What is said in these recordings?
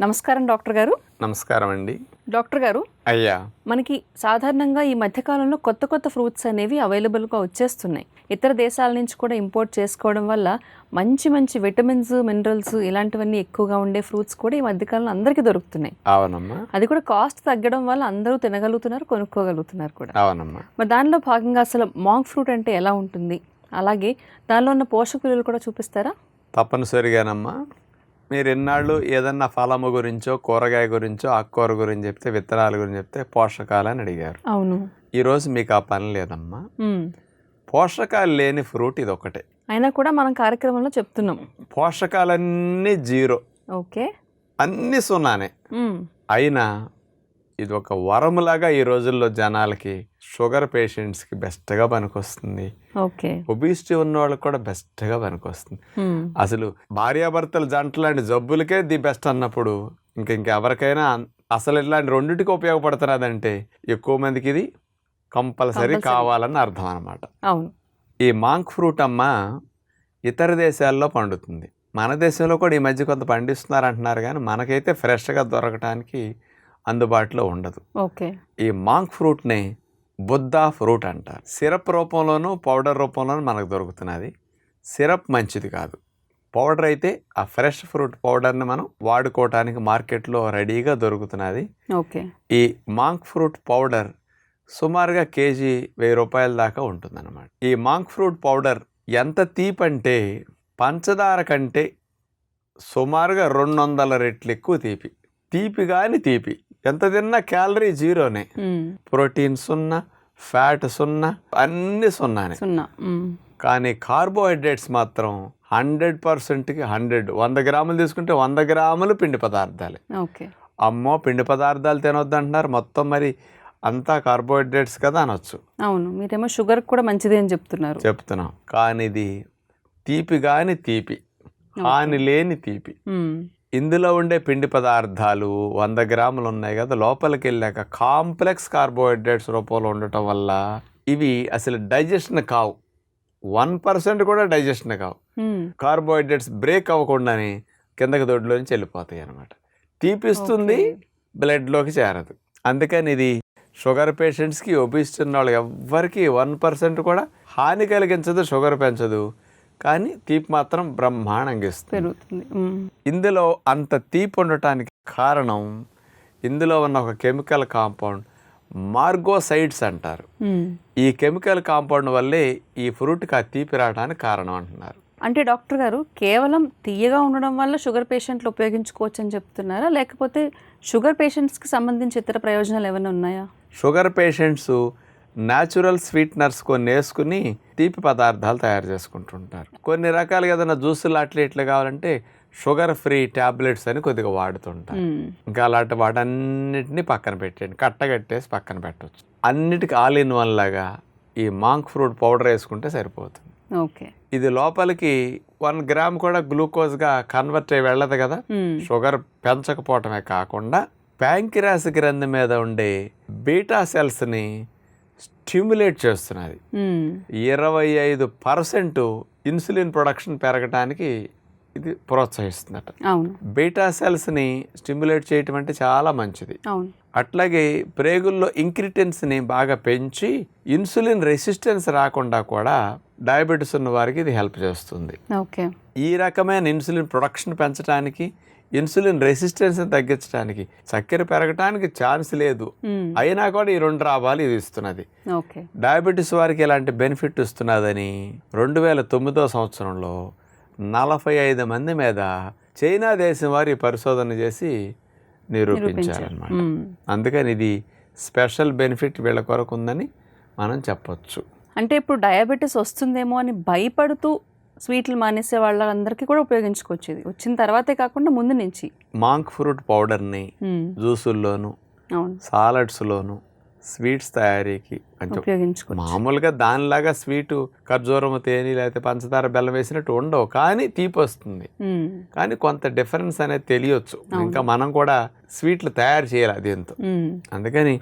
నమస్కారం డాక్టర్ గారు. నమస్కారం అండి. డాక్టర్ గారు అయ్యా. మనకి సాధారణంగా ఈ మధ్యకాలంలో కొత్త కొత్త ఫ్రూట్స్ అనేవి అవైలబుల్గా వచ్చేస్తున్నాయి. ఇతర దేశాల నుంచి కూడా ఇంపోర్ట్ చేసుకోవడం వల్ల మంచి మంచి విటమిన్స్ మినరల్స్ ఇలాంటివన్నీ ఎక్కువగా ఉండే ఫ్రూట్స్ కూడా ఈ మధ్యకాలంలో అందరికీ దొరుకుతున్నాయి. అవునమ్మా. అది కూడా కాస్ట్ తగ్గడం వల్ల అందరూ తినగలుగుతున్నారు కొనుక్కోగలుగుతున్నారు కూడా. అవునమ్మా. మరి దానిలో భాగంగా అసలు మాంగ్ ఫ్రూట్ అంటే ఎలా ఉంటుంది? అలాగే దానిలో ఉన్న పోషక విలువలు కూడా చూపిస్తారా? తప్పనిసరిగానమ్మా. మీరు ఎన్నాళ్ళు ఏదన్నా ఫలము గురించో కూరగాయ గురించో ఆకుకూర గురించి చెప్తే విత్తనాల గురించి చెప్తే పోషకాలు అని అడిగారు. అవును. ఈరోజు మీకు ఆ పని లేదమ్మా. మ్మ్. పోషకాలు లేని ఫ్రూట్ ఇది ఒకటే అయినా కూడా మనం కార్యక్రమంలో చెప్తున్నాం. పోషకాలన్నీ జీరో. ఓకే. అన్నీ సున్నానే. అయినా ఇది ఒక వరములాగా ఈ రోజుల్లో జనాలకి షుగర్ పేషెంట్స్కి బెస్ట్గా పనికొస్తుంది. ఓకే. ఒబిసిటీ ఉన్న వాళ్ళకి కూడా బెస్ట్గా పనికొస్తుంది. అసలు భార్యాభర్తల జంట లాంటి జబ్బులకే ది బెస్ట్ అన్నప్పుడు ఇంక ఇంకెవరికైనా అసలు ఇట్లాంటి రెండింటికి ఉపయోగపడుతున్నదంటే ఎక్కువ మందికి ఇది కంపల్సరీ. కావాలని అర్థం అనమాట ఈ మాంక్ ఫ్రూట్ అమ్మ ఇతర దేశాల్లో పండుతుంది. మన దేశంలో కూడా ఈ మధ్య కొంత పండిస్తున్నారు అంటున్నారు కానీ మనకైతే ఫ్రెష్గా దొరకటానికి అందుబాటులో ఉండదు. ఓకే. ఈ మాంక్ ఫ్రూట్ని బుద్ధా ఫ్రూట్ అంటారు. సిరప్ రూపంలోనూ పౌడర్ రూపంలోనూ మనకు దొరుకుతున్నది. సిరప్ మంచిది కాదు. పౌడర్ అయితే ఆ ఫ్రెష్ ఫ్రూట్ పౌడర్ని మనం వాడుకోవటానికి మార్కెట్లో రెడీగా దొరుకుతున్నది. ఓకే. ఈ మాంక్ ఫ్రూట్ పౌడర్ సుమారుగా కేజీ వెయ్యి రూపాయల దాకా ఉంటుందన్నమాట. ఈ మాంక్ ఫ్రూట్ పౌడర్ ఎంత తీపంటే పంచదార కంటే సుమారుగా రెండు వందల రెట్లు ఎక్కువ తీపి. తీపి కానీ తీపి. ఎంత తిన్నా క్యాలరీ జీరోనే. ప్రోటీన్ సున్నా ఫ్యాట్ సున్నా అన్ని సున్నానే. సున్నా. కానీ కార్బోహైడ్రేట్స్ మాత్రం హండ్రెడ్ పర్సెంట్కి హండ్రెడ్. వంద గ్రాములు తీసుకుంటే వంద గ్రాములు పిండి పదార్థాలే. ఓకే. అమ్మో పిండి పదార్థాలు తినొద్దు అంటున్నారు మొత్తం మరి అంతా కార్బోహైడ్రేట్స్ కదా అనొచ్చు. అవును. మీరేమో షుగర్ కూడా మంచిది అని చెప్తున్నారు. చెప్తున్నాం. కానీ ఇది తీపి కాని తీపి. హాని లేని తీపి. ఇందులో ఉండే పిండి పదార్థాలు వంద గ్రాములు ఉన్నాయి కదా లోపలికి వెళ్ళాక కాంప్లెక్స్ కార్బోహైడ్రేట్స్ రూపంలో ఉండటం వల్ల ఇవి అసలు డైజెషన్ కావు. వన్ పర్సెంట్ కూడా డైజెషన్ కావు. కార్బోహైడ్రేట్స్ బ్రేక్ అవ్వకుండానే కిందకి దొడ్లో నుంచి వెళ్ళిపోతాయి అనమాట తీపిస్తుంది. బ్లడ్లోకి చేరదు. అందుకని ఇది షుగర్ పేషెంట్స్కి ఒబిసిటీ ఉన్న వాళ్ళు ఎవ్వరికి వన్ పర్సెంట్ కూడా హాని కలిగించదు షుగర్ పెంచదు. కానీ తీపి మాత్రం బ్రహ్మాండంగా ఇస్తుంది. పెరుగుతుంది. ఇందులో అంత తీపి ఉండటానికి కారణం ఇందులో ఉన్న ఒక కెమికల్ కాంపౌండ్ మార్గోసైడ్స్ అంటారు. ఈ కెమికల్ కాంపౌండ్ వల్లే ఈ ఫ్రూట్కి ఆ తీపి రావడానికి కారణం అంటున్నారు. అంటే డాక్టర్ గారు కేవలం తీయగా ఉండడం వల్ల షుగర్ పేషెంట్లు ఉపయోగించుకోవచ్చు అని చెప్తున్నారా? లేకపోతే షుగర్ పేషెంట్స్కి సంబంధించి ఇతర ప్రయోజనాలు ఏమైనా ఉన్నాయా? షుగర్ పేషెంట్స్ న్యాచురల్ స్వీట్నర్స్ కొన్ని వేసుకుని తీపి పదార్థాలు తయారు చేసుకుంటుంటారు. కొన్ని రకాలుగా ఏదైనా జ్యూసులు అట్లా ఇట్లా కావాలంటే షుగర్ ఫ్రీ ట్యాబ్లెట్స్ అని కొద్దిగా వాడుతుంటారు. ఇంకా అలాంటి వాటన్నిటిని పక్కన పెట్టండి కట్టగట్టేసి పక్కన పెట్టవచ్చు అన్నిటికీ ఆల్ ఇన్ వన్ లాగా ఈ మాంక్ ఫ్రూట్ పౌడర్ వేసుకుంటే సరిపోతుంది. ఓకే. ఇది లోపలికి వన్ గ్రామ్ కూడా గ్లూకోజ్గా కన్వర్ట్ అయ్యి వెళ్ళదు కదా. షుగర్ పెంచకపోవటమే కాకుండా ప్యాంకిరాస్ గ్రంథి మీద ఉండే బీటా సెల్స్ని స్టిమ్యులేట్ చేస్తున్నది. ఇరవై ఐదు పర్సెంట్ ఇన్సులిన్ ప్రొడక్షన్ పెరగటానికి ఇది ప్రోత్సహిస్తుందట బీటా సెల్స్ని స్టిమ్యులేట్ చేయటం అంటే చాలా మంచిది. అట్లాగే ప్రేగుల్లో ఇంక్రిటెన్స్ని బాగా పెంచి ఇన్సులిన్ రెసిస్టెన్స్ రాకుండా కూడా డయాబెటీస్ ఉన్న వారికి ఇది హెల్ప్ చేస్తుంది. ఓకే. ఈ రకమైన ఇన్సులిన్ ప్రొడక్షన్ పెంచడానికి ఇన్సులిన్ రెసిస్టెన్స్ని తగ్గించడానికి చక్కెర పెరగటానికి ఛాన్స్ లేదు. మ్మ్. అయినా కూడా ఈ రెండు లాభాలు ఇది ఇస్తున్నది. డయాబెటీస్ వారికి ఇలాంటి బెనిఫిట్ ఇస్తున్నదని రెండు వేల తొమ్మిదో సంవత్సరంలో నలభై ఐదు మంది మీద చైనా దేశం వారు పరిశోధన చేసి నిరూపించారనమాట మ్మ్. అందుకని ఇది స్పెషల్ బెనిఫిట్ వీళ్ళ కొరకు ఉందని మనం చెప్పొచ్చు. అంటే ఇప్పుడు డయాబెటీస్ వస్తుందేమో అని భయపడుతూ స్వీట్లు మానేసే వాళ్ళందరికీ కూడా ఉపయోగించుకోవచ్చు ఇది. వచ్చిన తర్వాతే కాకుండా ముందు నుంచి. మాంక్ ఫ్రూట్ పౌడర్ని. జ్యూసుల్లోను సాలడ్స్లోను స్వీట్స్ తయారీకి అంటే ఉపయోగించుకోవచ్చు. మామూలుగా దానిలాగా స్వీటు ఖర్జూరము తేనె లేకపోతే పంచదార బెల్లం వేసినట్టు ఉండవు. కానీ తీపి వస్తుంది. కానీ కొంత డిఫరెన్స్ అనేది తెలియచ్చు. ఇంకా మనం కూడా స్వీట్లు తయారు చేయాలి దీంతో. అందుకని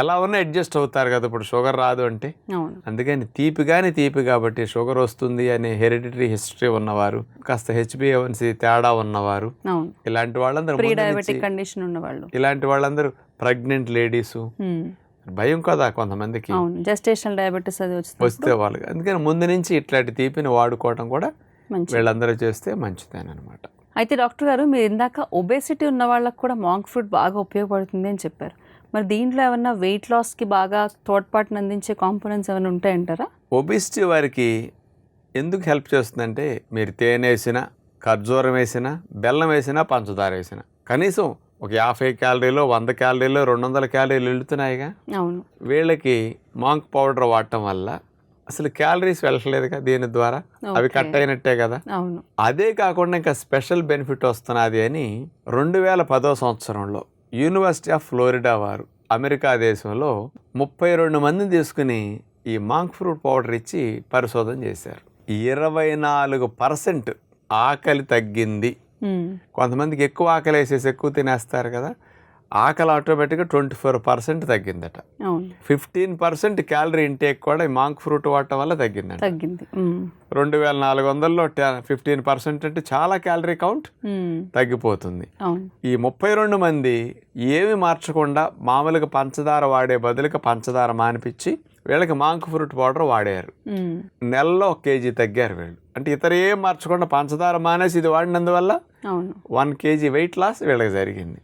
ఎలా ఉన్నా అడ్జస్ట్ అవుతారు కదా ఇప్పుడు షుగర్ రాదు అంటే. అందుకని తీపి కానీ తీపి కాబట్టి షుగర్ వస్తుంది అనే హెరిడిటరీ హిస్టరీ ఉన్నవారు కాస్త హెచ్బిఎవన్సీ తేడా ఉన్నవారు. ఇలాంటి వాళ్ళందరూ కండిషన్ ఉన్న వాళ్ళు ఇలాంటి వాళ్ళందరూ ప్రెగ్నెంట్ లేడీసు. భయం కదా కొంతమందికి. జస్టేషనల్ డయాబెటీస్ అది వస్తే వాళ్ళకి అందుకని ముందు నుంచి ఇట్లాంటి తీపిని వాడుకోవటం కూడా వీళ్ళందరూ చేస్తే మంచిదేనమాట అయితే డాక్టర్ గారు మీరు ఇందాక ఒబేసిటీ ఉన్న వాళ్ళకి కూడా మాంక్ ఫ్రూట్ బాగా ఉపయోగపడుతుంది అని చెప్పారు. మరి దీంట్లో ఏమన్నా వెయిట్ లాస్కి బాగా తోడ్పాటును అందించే కాంపోనెంట్స్ ఏమైనా ఉంటాయంటారా? ఒబిసిటీ వారికి ఎందుకు హెల్ప్ చేస్తుందంటే మీరు తేనె వేసినా ఖర్జూరం వేసినా బెల్లం వేసినా పంచదార వేసినా. కనీసం ఒక యాభై క్యాలరీలో వంద క్యాలరీలో రెండు వందల క్యాలరీలు వెళుతున్నాయిగా. అవును. వీళ్ళకి మాంక్ పౌడర్ వాడటం వల్ల అసలు క్యాలరీస్ వెళ్ళట్లేదుగా దీని ద్వారా. అవి. కట్ అయినట్టే కదా. అవును. అదే కాకుండా ఇంకా స్పెషల్ బెనిఫిట్ వస్తున్నది అని రెండు వేల పదో సంవత్సరంలో యూనివర్సిటీ ఆఫ్ ఫ్లోరిడా వారు. అమెరికా దేశంలో ముప్పై రెండు మందిని తీసుకుని ఈ మాంక్ ఫ్రూట్ పౌడర్ ఇచ్చి పరిశోధన చేశారు. ఇరవై నాలుగు పర్సెంట్ ఆకలి తగ్గింది. కొంతమందికి ఎక్కువ ఆకలి వేసేసి ఎక్కువ తినేస్తారు కదా. ఆకలి ఆటోమేటిక్గా ట్వంటీ ఫోర్ పర్సెంట్ తగ్గిందట ఫిఫ్టీన్ పర్సెంట్ క్యాలరీ ఇంటేక్ కూడా ఈ మాంక్ ఫ్రూట్ వాడటం వల్ల తగ్గిందంట. తగ్గింది. రెండు వేల నాలుగు వందల్లో ఫిఫ్టీన్ పర్సెంట్ అంటే చాలా క్యాలరీ కౌంట్ తగ్గిపోతుంది. ఈ ముప్పై రెండు మంది ఏమి మార్చకుండా మామూలుగా పంచదార వాడే బదులుగా పంచదార మానిపించి వీళ్ళకి మాంక్ ఫ్రూట్ పౌడర్ వాడారు. నెలలో ఒక కేజీ తగ్గారు వీళ్ళు. అంటే ఇతర ఏం మార్చకుండా పంచదార మానేసి ఇది వాడినందువల్ల వన్ కేజీ వెయిట్ లాస్ వీళ్ళకి జరిగింది.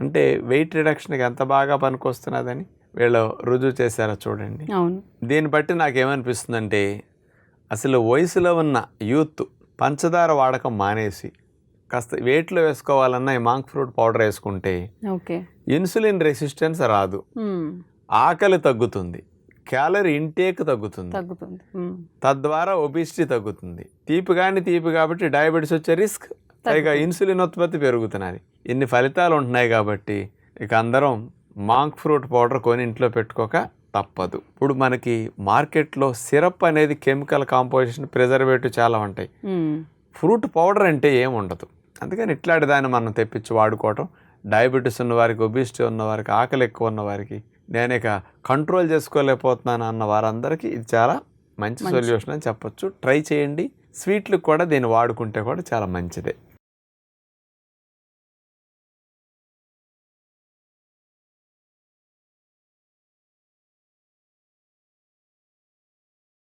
అంటే వెయిట్ రిడక్షన్కి ఎంత బాగా పనికొస్తున్నదని వీళ్ళు రుజువు చేశారో చూడండి. అవును. దీన్ని బట్టి నాకేమనిపిస్తుందంటే అసలు వయసులో ఉన్న యూత్ పంచదార వాడకం మానేసి కాస్త వెయిట్లో వేసుకోవాలన్నా ఈ మాంక్ ఫ్రూట్ పౌడర్ వేసుకుంటే ఓకే. ఇన్సులిన్ రెసిస్టెన్స్ రాదు. ఆకలి తగ్గుతుంది. క్యాలరీ ఇంటేక్ తగ్గుతుంది. తగ్గుతుంది. తద్వారా ఒబిసిటీ తగ్గుతుంది. తీపి కానీ తీపి కాబట్టి డయాబెటీస్ వచ్చే రిస్క్ పైగా ఇన్సులిన్ ఉత్పత్తి పెరుగుతున్నది. ఇన్ని ఫలితాలు ఉంటున్నాయి కాబట్టి ఇక అందరం మాంక్ ఫ్రూట్ పౌడర్ కొని ఇంట్లో పెట్టుకోక తప్పదు. ఇప్పుడు మనకి మార్కెట్లో సిరప్ అనేది కెమికల్ కాంపోజిషన్ ప్రిజర్వేటివ్ చాలా ఉంటాయి. ఫ్రూట్ పౌడర్ అంటే ఏం ఉండదు. అందుకని ఇట్లాంటి దాన్ని మనం తెప్పించి వాడుకోవటం డయాబెటీస్ ఉన్న వారికి ఒబిసిటీ ఉన్న వారికి ఆకలి ఎక్కువ ఉన్న వారికి నేను ఇక కంట్రోల్ చేసుకోలేకపోతున్నాను అన్న వారందరికీ ఇది చాలా మంచి మంచి. సొల్యూషన్ అని చెప్పొచ్చు. ట్రై చేయండి. స్వీట్లు కూడా దీన్ని వాడుకుంటే కూడా చాలా మంచిదే.